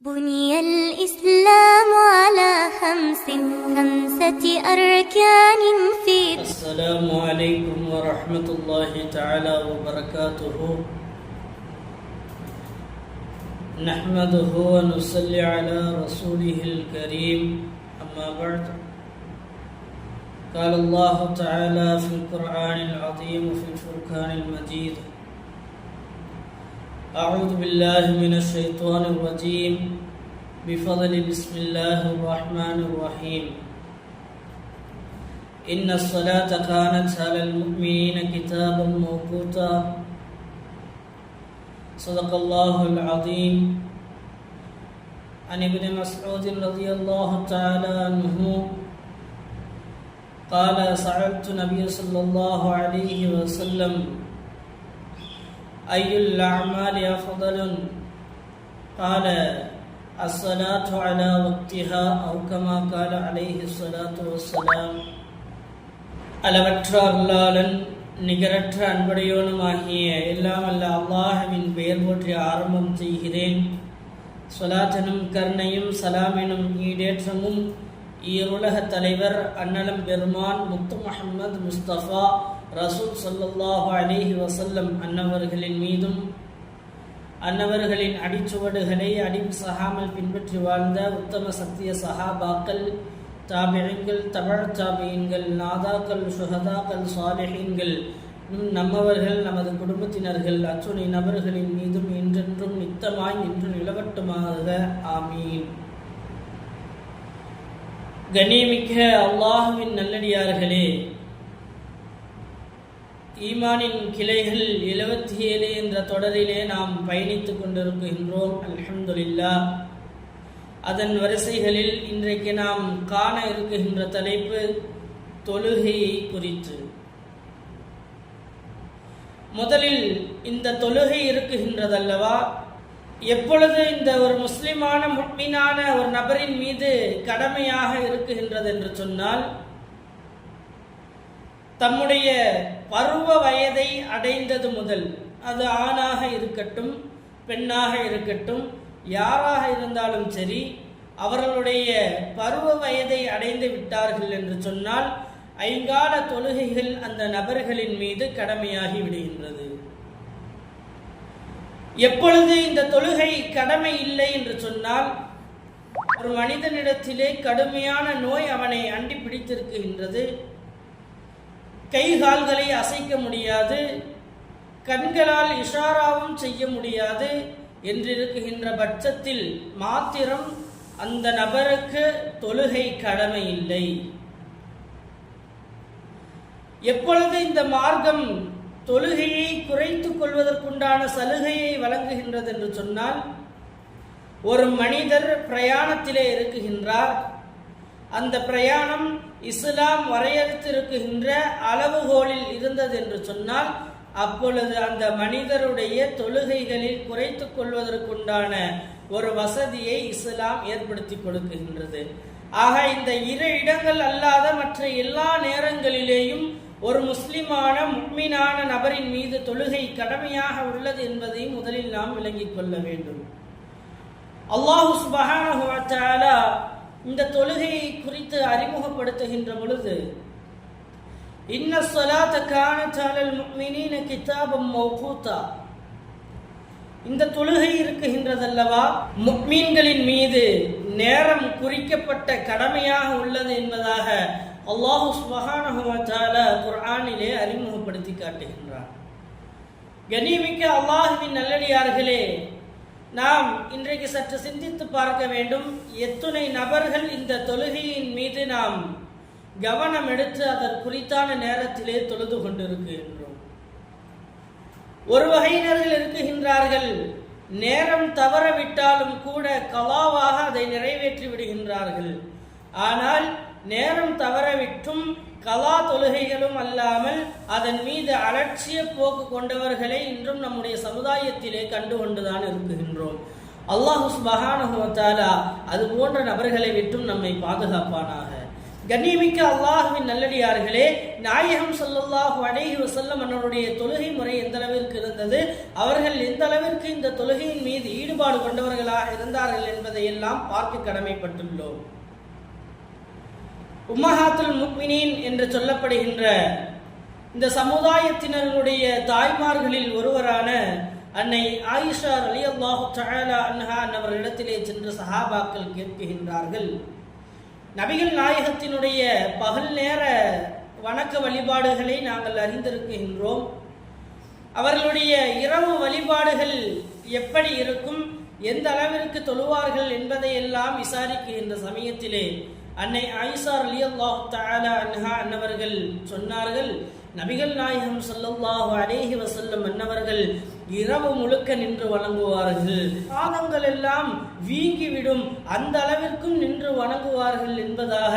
بني الإسلام على خمس خمسة أركان في السلام عليكم ورحمة الله تعالى وبركاته. نحمده ونصلي على رسوله الكريم. أما بعد قال الله تعالى في القرآن العظيم في الفرقان المجيد أعوذ بالله من الشيطان الرجيم. بفضل بسم الله الرحمن الرحيم. إن الصلاة كانت على المؤمنين كتابا موقوتا. صدق الله العظيم. عن ابن مسعود رضي الله تعالى عنه قال سألت النبي صلى الله عليه وسلم أي الأعمال أفضل قال الصلاة على وقتها أو كما قال عليه الصلاة والسلام அளவற்ற அருளாளன் நிகரற்ற அன்புடையோனுமாகிய எல்லாம் அல்ல அல்லாஹ்வின் பெயர் போற்றி ஆரம்பம் செய்கிறேன் சொலாத்தனும் கருணையும் சலாமெனும் ஈடேற்றமும் ஈருலக தலைவர் அன்னலம் பெருமான் முத்து முஹம்மது முஸ்தபா ரசூல் சல்லாஹு அலிஹி வசல்லம் அன்னவர்களின் மீதும் அன்னவர்களின் அடிச்சுவடுகளை அடி சகாமல் பின்பற்றி வாழ்ந்த உத்தம சத்திய சஹாபாக்கள் தாபியங்கள் தமிழ் தாபியங்கள் நாதாக்கள் சுஹதாக்கள் சாலிஹீன்கள் நம்மவர்கள் நமது குடும்பத்தினர்கள் அச்சுனை நபர்களின் மீதும் என்றென்றும் நித்தமாய் நின்று நிலவட்டுமாக. ஆமீன். கனிமிக்க அல்லாஹுவின் நல்லடியார்களே ஈமானின் கிளைகள் எழுபத்தி ஏழு என்ற தொடரிலே நாம் பயணித்துக் கொண்டிருக்கின்றோம். அல்ஹம்துலில்லா. அதன் வரிசைகளில் இன்றைக்கு நாம் காண இருக்கின்ற தலைப்பு தொழுகையை குறித்து. முதலில் இந்த தொழுகை இருக்குகின்றதல்லவா? எப்பொழுது இந்த ஒரு முஸ்லிமான முட்மீனான ஒரு நபரின் மீது கடமையாக இருக்குகின்றது என்று சொன்னால் தம்முடைய பருவ வயதை அடைந்தது முதல் அது ஆணாக இருக்கட்டும் பெண்ணாக இருக்கட்டும் யாராக இருந்தாலும் சரி அவர்களுடைய பருவ வயதை அடைந்து விட்டார்கள் என்று சொன்னால் ஐங்கால தொழுகைகள் அந்த நபர்களின் மீது கடமையாகி விடுகின்றது. எப்பொழுது இந்த தொழுகை கடமை இல்லை என்று சொன்னால் ஒரு மனிதனிடத்திலே கடுமையான நோய் அவனை அண்டி பிடித்திருக்கின்றது கை கால்களை அசைக்க முடியாது கண்களால் இஷாராவும் செய்ய முடியாது என்றிருக்குகின்ற பட்சத்தில் மாத்திரம் அந்த நபருக்கு தொழுகை கடமை இல்லை. எப்பொழுது இந்த மார்க்கம் தொழுகையை குறைத்துக் கொள்வதற்குண்டான சலுகையை வழங்குகின்றது என்று சொன்னால் ஒரு மனிதர் பிரயாணத்திலே இருக்குகின்றார் அந்த பிரயாணம் இஸ்லாம் வரையறுத்திருக்கின்ற அளவுகோலில் இருந்தது என்று சொன்னால் அப்பொழுது அந்த மனிதருடைய தொழுகைகளில் குறைத்து கொள்வதற்குண்டான ஒரு வசதியை இஸ்லாம் ஏற்படுத்தி கொடுக்குகின்றது ஆக இந்த இரு இடங்கள் அல்லாத மற்ற எல்லா நேரங்களிலேயும் ஒரு முஸ்லிமான முக்மீனான நபரின் மீது தொழுகை கடமையாக உள்ளது என்பதையும் முதலில் நாம் விளங்கிக் கொள்ள வேண்டும். அல்லாஹு சுபஹான இந்த தொழுகையை குறித்து அறிமுகப்படுத்துகின்ற பொழுது இன்ன சொலாத்த காணத்தாளல் அலல் கிதாபம் மௌகூத்தா. இந்த தொழுகை இருக்குகின்றதல்லவா? முக்மீன்களின் மீது நேரம் குறிக்கப்பட்ட கடமையாக உள்ளது என்பதாக அல்லாஹு சுபஹானஹு குர்ஆனிலே அறிமுகப்படுத்தி காட்டுகின்றார் கனிமிக்க அல்லாஹுவின் நல்லடியார்களே நாம் இன்றைக்கு சற்று சிந்தித்து பார்க்க வேண்டும். எத்துணை நபர்கள் இந்த தொழுகையின் மீது நாம் கவனம் எடுத்து அதன் குறித்தான நேரத்திலே தொழுது கொண்டிருக்கின்றோம். ஒரு வகையினர்கள் இருக்குகின்றார்கள். நேரம் தவறவிட்டாலும் கூட கலாவாக அதை நிறைவேற்றி விடுகின்றார்கள். ஆனால் நேரம் தவறவிட்டும் கலா தொழுகைகளும் அல்லாமல் அதன் மீது அலட்சிய போக்கு கொண்டவர்களை இன்றும் நம்முடைய சமுதாயத்திலே கண்டு கொண்டுதான் இருக்குகின்றோம். அல்லாஹு சுபஹானஹுவத்தாலா அது போன்ற நபர்களை விட்டும் நம்மை பாதுகாப்பானாக. கண்ணியமிக்க அல்லாஹுவின் நல்லடியார்களே நாயகம் சொல்லல்லாஹு அடைகி வஸல்லம் அவருடைய தொழுகை முறை எந்த அளவிற்கு இருந்தது அவர்கள் எந்த அளவிற்கு இந்த தொழுகையின் மீது ஈடுபாடு கொண்டவர்களாக இருந்தார்கள் என்பதை எல்லாம் பார்க்க கடமைப்பட்டுள்ளோம். உம்மஹாத்துல் முக்மினீன் என்று சொல்லப்படுகின்ற இந்த சமுதாயத்தினர்களுடைய தாய்மார்களில் ஒருவரான அன்னை ஆயிஷா அலி அல்லாஹு தஆலா அன்ஹா அவர்களிடத்திலே சென்று சஹாபாக்கள் கேட்கின்றார்கள் நபிகள் நாயகத்தினுடைய பகல் நேர வணக்க வழிபாடுகளை நாங்கள் அறிந்திருக்கின்றோம். அவர்களுடைய இரவு வழிபாடுகள் எப்படி இருக்கும் எந்த அளவிற்கு தொழுவார்கள் என்பதையெல்லாம் விசாரிக்கின்ற சமயத்திலே அன்னை ஆயிஷா ரலியல்லாஹு தாலா அன்ஹா அன்னவர்கள் சொன்னார்கள் நபிகள் நாயகம் ஸல்லல்லாஹு அலேஹி வசல்லம் அன்னவர்கள் இரவு முழுக்க நின்று வணங்குவார்கள். பாதங்கள் எல்லாம் வீங்கிவிடும். அந்த அளவிற்கும் நின்று வணங்குவார்கள் என்பதாக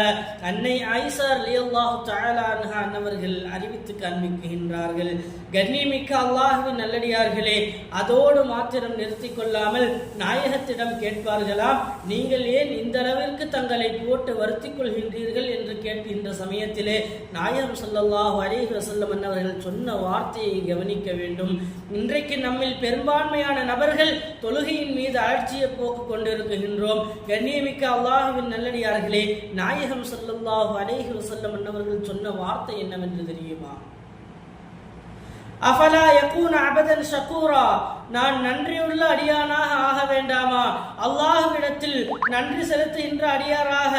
அன்னை ஆயிஷா லியல்லாஹு தஆலா அன்னவர்கள் அறிவித்து காண்பிக்கின்றார்கள். கண்ணியமிக்க அல்லாஹுவின் நல்லடியார்களே அதோடு மாத்திரம் நிறுத்தி கொள்ளாமல் நாயகத்திடம் கேட்பார்களாம் நீங்கள் ஏன் இந்த அளவிற்கு தங்களை போட்டு வருத்திக் கொள்கின்றீர்கள் என்று கேட்கின்ற சமயத்திலே நாயகம் சொல்லல்லாஹு அலைஹி வஸல்லம் அன்னவர்கள் சொன்ன வார்த்தையை கவனிக்க வேண்டும். இன்றைக்கு நம்மில் பெரும்பான்மையான நபர்கள் தொழுகையின் மீது அலட்சிய போக்கு கொண்டிருக்கின்றோம். கண்ணியமிக்க அல்லாஹுவின் நல்லடியார்களே நாயகம் ஸல்லல்லாஹு அலேஹி வசல்லம் அன்னவர்கள் சொன்ன வார்த்தை என்னவென்று தெரியுமா? அஃபலா யகூன அபதன் ஷகூரா நான் நன்றியுள்ள அடியானாக ஆக அல்லாஹ்விடத்தில் நன்றி செலுத்துகின்ற அடியாராக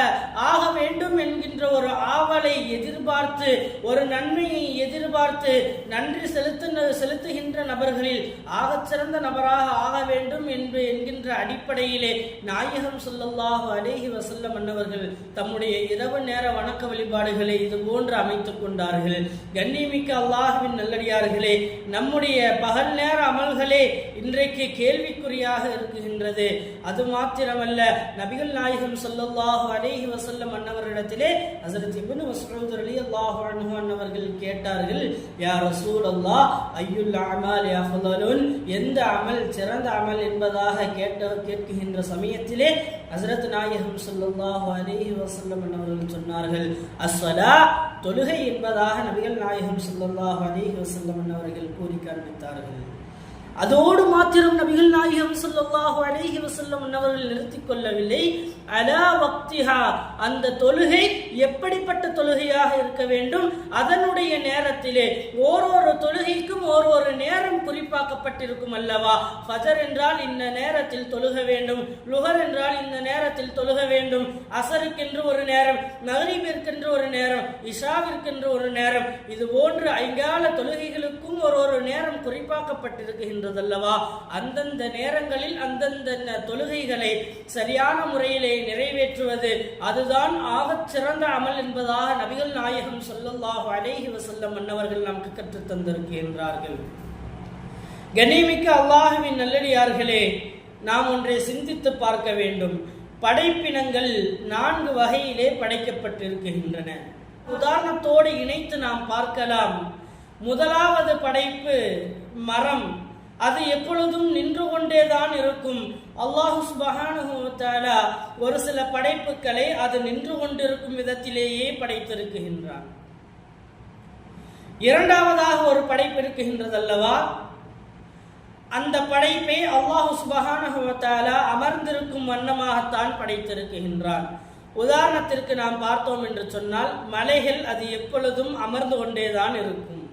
ஆக வேண்டும் என்கின்ற ஒரு ஆவலை எதிர்பார்த்து ஒரு நன்மையை எதிர்பார்த்து நன்றி செலுத்து செலுத்துகின்ற நபர்களில் ஆகச் சிறந்த நபராக ஆக வேண்டும் என்று என்கின்ற அடிப்படையிலே நாயகம் ஸல்லல்லாஹு அலைஹி வசல்லம் அன்னவர்கள் தம்முடைய இரவு நேர வணக்க வழிபாடுகளை இது போன்று அமைத்துக் கொண்டார்கள். கண்ணியமிக்க அல்லாஹ்வின் நல்லடியார்களே நம்முடைய பகல் நேர அமல்களே இன்றைக்கு கேள்விக்குறியாக இருக்குகின்றது. அது மாத்திரமல்ல நபிகள் நாயகம் ஸல்லல்லாஹு அலைஹி வஸல்லம் அன்னவரிடத்திலே ஹஸரத் மஸ்ரூத் அலி அல்லாஹு அன்ஹு அன்னவர்கள் கேட்டார்கள் யா ரசூலல்லாஹ் ஐயுல் அமல் அஃதலுன்? எந்த அமல் சிறந்த அமல் என்பதாக கேட்ட கேட்கின்ற சமயத்திலே ஹஸரத் நாயகம் சொல்லல்லாஹு அலேஹி வசல்லம் அன்னவர்கள் சொன்னார்கள் அஸ்வலா தொழுகை என்பதாக நபிகள் நாயகம் சொல்லல்லாஹு அலேஹி வசல்லம் அன்னவர்கள் கூறி காண்பித்தார்கள். அதோடு மாத்திரம் நபிகள் நாயகம் ஸல்லல்லாஹு அழகி வசல்லம் அவர்கள் நிறுத்திக் கொள்ளவில்லை. அலா வக்திஹா அந்த தொழுகை எப்படிப்பட்ட தொழுகையாக இருக்க வேண்டும்? அதனுடைய நேரத்திலே ஓரொரு தொழுகைக்கும் ஓரொரு நேரம் குறிப்பாக்கப்பட்டிருக்கும் அல்லவா? ஃபஜர் என்றால் இந்த நேரத்தில் தொழுக வேண்டும். லுகர் என்றால் இந்த நேரத்தில் தொழுக வேண்டும். அசருக்கென்று ஒரு நேரம் நகரிவிற்கென்று ஒரு நேரம் இஷாவிற்கென்று ஒரு நேரம் இது போன்று ஐங்கால தொழுகைகளுக்கும் ஒரு ஒரு நேரம் இருக்கின்றதல்லவா? அந்தந்த நேரங்களில் அந்தந்த தொழுகைகளை சரியான முறையிலே நிறைவேற்றுவது அதுதான் ஆகச் சிறந்த அமல் என்பதாக நபிகள் நாயகம் ஸல்லல்லாஹு அலைஹி வசல்லம் அன்னவர்கள் நமக்கு கற்றுத் தந்திருக்கின்றார்கள். கண்ணியமிக்க அல்லாஹுவின் நல்லடியார்களே நாம் ஒன்றை சிந்தித்து பார்க்க வேண்டும். படைப்பினங்கள் நான்கு வகையிலே படைக்கப்பட்டிருக்கின்றன. உதாரணத்தோடு இணைத்து நாம் பார்க்கலாம். முதலாவது படைப்பு மரம். அது எப்பொழுதும் நின்று கொண்டேதான் இருக்கும். அல்லாஹு சுபஹானஹு ஒரு சில படைப்புகளை அது நின்று கொண்டிருக்கும் விதத்திலேயே படைத்திருக்குகின்றான் இரண்டாவதாக ஒரு படைப்பு இருக்குகின்றது அல்லவா அந்த படைப்பை அல்லாஹு சுபஹானஹு அமர்ந்திருக்கும் வண்ணமாகத்தான் படைத்திருக்குகின்றான் உதாரணத்திற்கு நாம் பார்த்தோம் என்று சொன்னால் மலைகள் அது எப்பொழுதும் அமர்ந்து கொண்டேதான் இருக்கும்.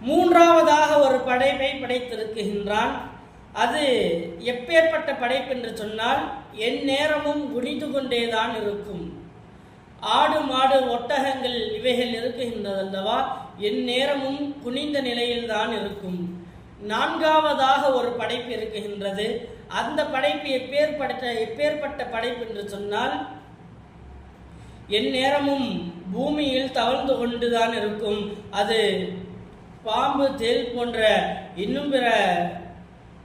மூன்றாவது படைப்பை படைத்திருக்கின்றான். அது எப்பேற்பட்ட படைப்பு என்று சொன்னால் என் நேரமும் குனிந்து கொண்டேதான் இருக்கும். ஆடு மாடு ஒட்டகங்கள் இவைகள் இருக்குகின்றதல்லவா? என் நேரமும் குனிந்த நிலையில்தான் இருக்கும். நான்காவதாக ஒரு படைப்பு இருக்குகின்றது அந்த படைப்பு எப்பேற்பட்ட எப்பேற்பட்ட படைப்பு என்று சொன்னால் என் நேரமும் பூமியில் தவழ்ந்து கொண்டுதான் இருக்கும். அது பாம்பு தேல் போன்ற இன்னும் பிற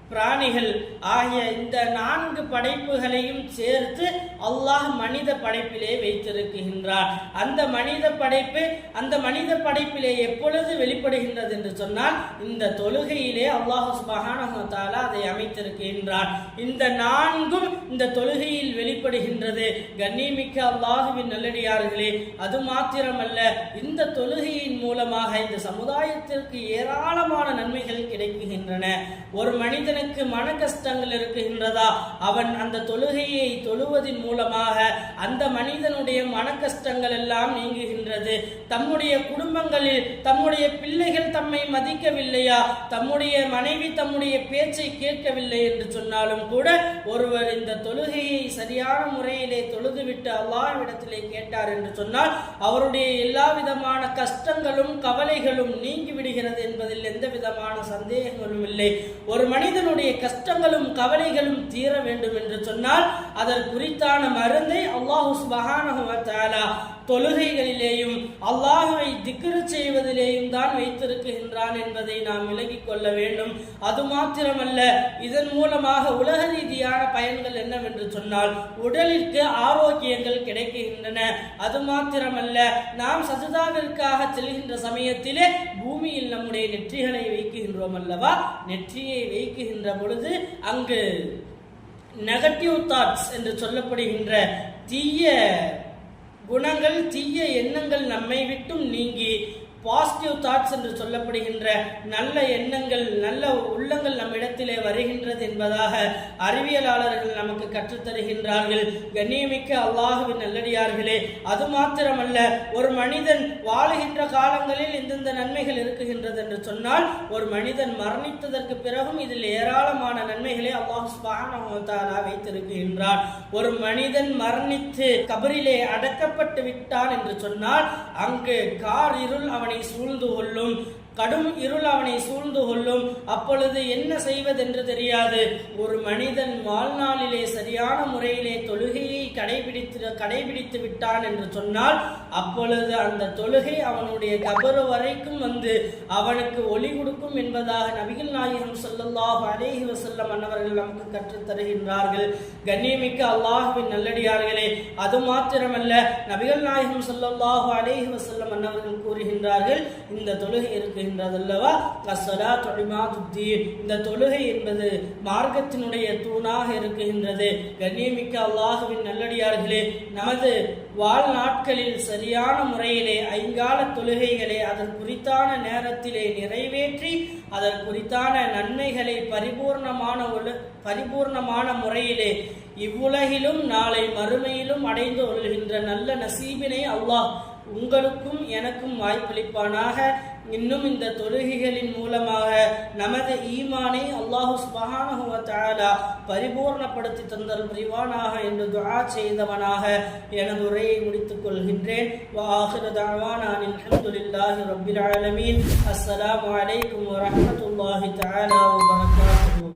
பிராணிகள் ஆகிய இந்த நான்கு படைப்புகளையும் சேர்த்து அல்லாஹ் மனித படைப்பிலே வைத்திருக்கின்றார். அந்த மனித படைப்பு அந்த மனித படைப்பிலே எப்பொழுது வெளிப்படுகின்றது என்று சொன்னால் இந்த தொழுகையிலே அல்லாஹு சுபஹானஹு அதை அமைத்திருக்கின்றார். இந்த நான்கும் இந்த தொழுகையில் வெளிப்படுகின்றது. கண்ணிமிக்க அல்லாஹுவின் நல்லடியார்களே அது மாத்திரமல்ல இந்த தொழுகையின் மூலமாக இந்த சமுதாயத்திற்கு ஏராளமான நன்மைகள் கிடைக்குகின்றன. ஒரு மனிதனுக்கு மன கஷ்டங்கள் இருக்குகின்றதா? அவன் அந்த தொழுகையை தொழுவதின் மூலமாக அந்த மனிதனுடைய மன கஷ்டங்கள் எல்லாம் நீங்குகின்றது. தம்முடைய குடும்பங்களில் தம்முடைய பிள்ளைகள் தம்மை மதிக்கவில்லையா? தம்முடைய மனைவி தம்முடைய பேச்சை கேட்கவில்லை என்று சொன்னாலும் கூட ஒருவர் இந்த தொழுகையை சரியான முறையிலே தொழுதுவிட்டு அல்லாஹ்விடத்திலே கேட்டார் என்று சொன்னால் அவருடைய எல்லா விதமான கஷ்டங்களும் கவலைகளும் நீங்கிவிடுகிறது என்பதில் எந்த விதமான சந்தேகங்களும் இல்லை. ஒரு மனிதனுடைய கஷ்டங்களும் கவலைகளும் தீர வேண்டும் என்று சொன்னால் அதற்குறித்தான மருந்தை அல்லாஹு சுபஹானஹு தொழுகைகளிலேயும் அல்லாஹுவை திக்ரு செய்வதிலேயும் தான் வைத்திருக்கின்றான் என்பதை நாம் விலகிக் கொள்ள வேண்டும். அது மாத்திரமல்ல இதன் மூலமாக உலக ரீதியான பயன்கள் என்னவென்று சொன்னால் உடலிற்கு ஆரோக்கியங்கள் கிடைக்கின்றன. அது மாத்திரமல்ல நாம் சஜிதாவிற்காக செல்கின்ற சமயத்திலே பூமியில் நம்முடைய நெற்றிகளை வைக்கின்றோம் அல்லவா? நெற்றியை வைக்கின்ற பொழுது அங்கு நெகட்டிவ் தாட்ஸ் என்று சொல்லப்படுகின்ற தீய குணங்கள் தீய எண்ணங்கள் நம்மை விட்டும் நீங்கி பாசிட்டிவ் தாட்ஸ் என்று சொல்லப்படுகின்ற நல்ல எண்ணங்கள் நல்ல உள்ளங்கள் நம்மிடத்திலே வருகின்றது என்பதாக அறிவியலாளர்கள் நமக்கு கற்றுத்தருகின்றார்கள். கண்ணியமிக்க அல்லாஹுவின் நல்லடியார்களே அது மாத்திரமல்ல ஒரு மனிதன் வாழுகின்ற காலங்களில் இந்தந்த நன்மைகள் இருக்குகின்றது என்று சொன்னால் ஒரு மனிதன் மரணித்ததற்கு பிறகும் இதில் ஏராளமான நன்மைகளை அல்லாஹ் வைத்திருக்கின்றான். வைத்திருக்கின்றார் ஒரு மனிதன் மரணித்து கபரிலே அடக்கப்பட்டு விட்டான் என்று சொன்னால் அங்கு கார் இருள் அவன் சூழ்ந்து கொள்ளும். கடும் இருள் அவனை சூழ்ந்து கொள்ளும். அப்பொழுது என்ன செய்வதென்று தெரியாது. ஒரு மனிதன் வாழ்நாளிலே சரியான முறையிலே தொழுகையை கடைபிடித்து கடைபிடித்து விட்டான் என்று சொன்னால் அப்பொழுது அந்த தொழுகை அவனுடைய கபரு வரைக்கும் வந்து அவனுக்கு ஒளி கொடுக்கும் என்பதாக நபிகள் நாயகம் ஸல்லல்லாஹு அலேஹி வசல்லம் அன்னவர்கள் நமக்கு கற்றுத் தருகின்றார்கள். கண்ணியமிக்க அல்லாஹுவின் நல்லடியார்களே அது மாத்திரமல்ல நபிகள் நாயகம் சொல்லல்லாஹு அலேஹி வசல்லம் அன்னவர்கள் கூறுகின்றார்கள் இந்த தொழுகை இருக்கின்றதல்லவா அஸ்ஸலாத்து இமாதுத்தீன் இந்த தொழுகை என்பது மார்க்கத்தினுடைய தூணாக இருக்குகின்றது. கண்ணியமிக்க அல்லாஹுவின் நல்லடியார்களே நமது வாழ்நாட்களில் சரியான முறையிலே ஐங்கால தொழுகைகளை அதன் குறித்தான நேரத்திலே நிறைவேற்றி அதன் குறித்தான நன்மைகளை பரிபூர்ணமான ஒழு பரிபூர்ணமான முறையிலே இவ்வுலகிலும் நாளை மறுமையிலும் அடைந்து கொள்கின்ற நல்ல நசீபினை அல்லாஹ் உங்களுக்கும் எனக்கும் வாய்ப்பளிப்பானாக. இன்னும் இந்த தொழுகைகளின் மூலமாக நமது ஈமானை அல்லாஹு சுபஹானஹு பரிபூர்ணப்படுத்தி தந்தல் புரிவானாக என்று துஆ செய்தவனாக எனது உரையை முடித்துக் கொள்கின்றேன். வ ஆகிரு தஅவானா அல்ஹம்துலில்லாஹி ஆலமீன். அஸ்ஸலாமு அலைக்கும் வரமத்துல்லாஹி தாலா தஆலா